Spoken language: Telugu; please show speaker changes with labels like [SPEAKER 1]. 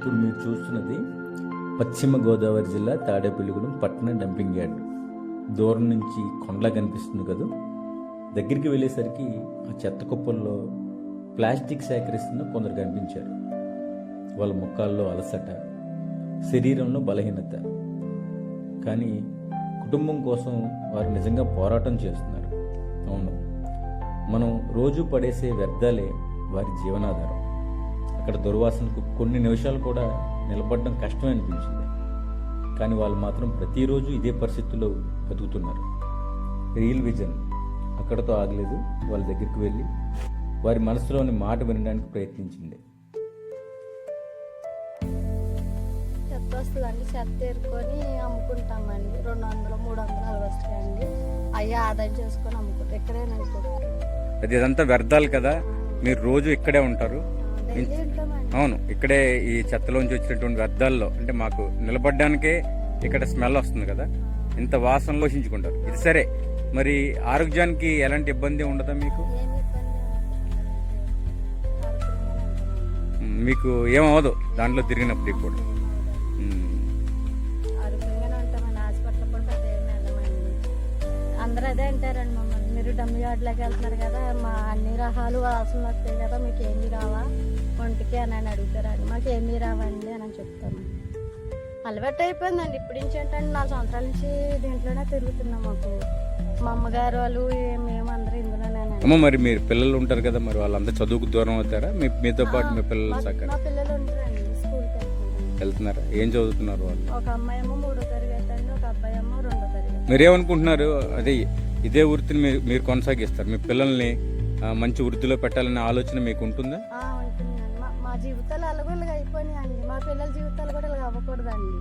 [SPEAKER 1] ఇప్పుడు మీరు చూస్తున్నది పశ్చిమ గోదావరి జిల్లా తాడేపల్లిగూడెం పట్టణ డంపింగ్ యార్డ్. దూరం నుంచి కొండలా కనిపిస్తుంది కదా. దగ్గరికి వెళ్ళేసరికి ఆ చెత్త కుప్పల్లో ప్లాస్టిక్ సేకరిస్తున్న కొందరు కనిపించారు. వాళ్ళ ముఖాల్లో అలసట శరీరంలో బలహీనత. కానీ కుటుంబం కోసం వారు నిజంగా పోరాటం చేస్తున్నారు. అవును మనం రోజు పడేసే వ్యర్థాలే వారి జీవనాధారం. అక్కడ దుర్వాసనకు కొన్ని నిమిషాలు కూడా నిలబడడం కష్టమే అనిపించింది. కానీ వాళ్ళు మాత్రం ప్రతిరోజు ఇదే పరిస్థితుల్లో బతుకుతున్నారు. Real vision. అక్కడతో ఆగలేదు. వాళ్ళ దగ్గరికి వెళ్ళి వారి మనసులోని మాట వినడానికి ప్రయత్నించింది.
[SPEAKER 2] చెత్త వస్తుందండి చెత్త ఏరుకొని అమ్ముకుంటామండి. రెండు వందలు మూడు వందలు అవి వస్తాయండి. అవి ఆదాయం చేసుకొని అమ్ముకుంటాం. ఇక్కడేనండి
[SPEAKER 3] అది ఇదంతా వ్యర్థాలు కదా. మీరు రోజు ఇక్కడే ఉంటారు. అవును. ఇక్కడే ఈ చెత్తలోంచి వచ్చినటువంటి వ్యర్థాల్లో అంటే మాకు నిలబడడానికే ఇక్కడ స్మెల్ వస్తుంది కదా ఇంత వాసన లోషించుకుంటారు. ఇది సరే మరి ఆరోగ్యానికి ఎలాంటి ఇబ్బంది ఉండదా మీకు? మీకు ఏమవదు దాంట్లో తిరిగినప్పుడు
[SPEAKER 2] కూడా అందరూ అదే అంటారండి మమ్మల్ని మీరు డమ్మి యార్డ్లోకి వెళ్తున్నారు కదా మా అన్ని రకాలు వాసనలు వస్తాయి కదా మీకు ఏమి రావా అని అని అడుగుతారండి. మాకు ఏమీ రావండి అని అని చెప్తాము అలవాటు అయిపోయిందండి. ఇప్పటి నుంచి ఏంటంటే నాలుగు సంవత్సరాల నుంచి దీంట్లోనే తిరుగుతున్నాం మాకు. మా అమ్మగారు వాళ్ళు మేము అందరూ ఇందులోనే
[SPEAKER 3] అమ్మ మరి మీరు పిల్లలు ఉంటారు కదా మరి వాళ్ళంతా చదువుకు దూరం అవుతారా? మీ మీతో పాటు మీ పిల్లలు
[SPEAKER 2] మా
[SPEAKER 3] సక్క
[SPEAKER 2] మా పిల్లలు ఉంటారండి స్కూల్కి వెళ్తున్నారు?
[SPEAKER 3] ఏం చదువుతున్నారు వాళ్ళు?
[SPEAKER 2] ఒక అమ్మాయి ఏమో మూడో తరగతి అండి ఒక అబ్బాయి ఏమో రెండో తరగతి.
[SPEAKER 3] మీరేమనుకుంటున్నారు? అదే ఇదే వృత్తిని మీరు మీరు కొనసాగిస్తారు. మీ పిల్లల్ని ఆ, మంచి వృత్తిలో పెట్టాలనే ఆలోచన మీకు ఉంటుందా?
[SPEAKER 2] ఆ, జీవితాలు అలగొలగా అయిపోయినాయండి. మా పిల్లల జీవితాలు కూడా ఇలా అవ్వకూడదండి.